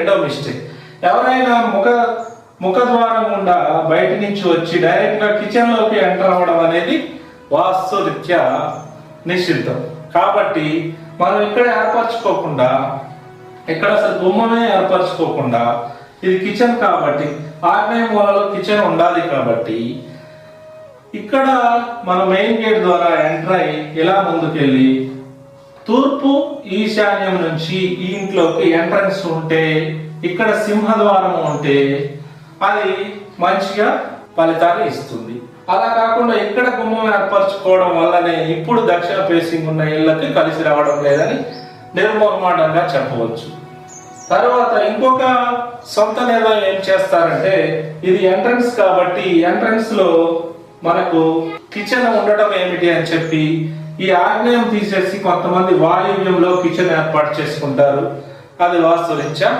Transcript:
రెండో మిస్టేక్. ఎవరైనా ముఖ ముఖద్వారం గుండా బయట నుంచి వచ్చి డైరెక్ట్గా కిచెన్లోకి ఎంటర్ అవ్వడం అనేది వాస్తురీత్యా నిషిద్ధం. కాబట్టి మనం ఇక్కడ ఏర్పరచుకోకుండా ఇక్కడ అసలు గుమ్మమే ఏర్పరచుకోకుండా ఇది కిచెన్ కాబట్టి ఆగ్నేయ మూలలో కిచెన్ ఉండాలి కాబట్టి ఇక్కడ మన మెయిన్ గేట్ ద్వారా ఎంటర్ అయ్యి ఇలా ముందుకెళ్ళి తూర్పు ఈశాన్యం నుంచి ఈ ఇంట్లోకి ఎంట్రన్స్ ఉంటే ఇక్కడ సింహద్వారం ఉంటే అది మంచిగా ఫలితాలు ఇస్తుంది. అలా కాకుండా ఎక్కడ గుమ్మం ఏర్పరచుకోవడం వల్లనే ఇప్పుడు దక్షిణ ఫేసింగ్ ఉన్న ఇళ్ళకి కలిసి రావడం లేదని నిర్మోహమాటంగా చెప్పవచ్చు. తర్వాత ఇంకొక సొంత నిర్ణయం ఏం చేస్తారంటే ఇది ఎంట్రన్స్ కాబట్టి ఎంట్రన్స్లో మనకు కిచెన్ ఉండటం ఏమిటి అని చెప్పి ఈ ఆగ్నేయం తీసేసి కొంతమంది వాయువ్యంలో కిచెన్ ఏర్పాటు చేసుకుంటారు. అది వాస్తురీత్యా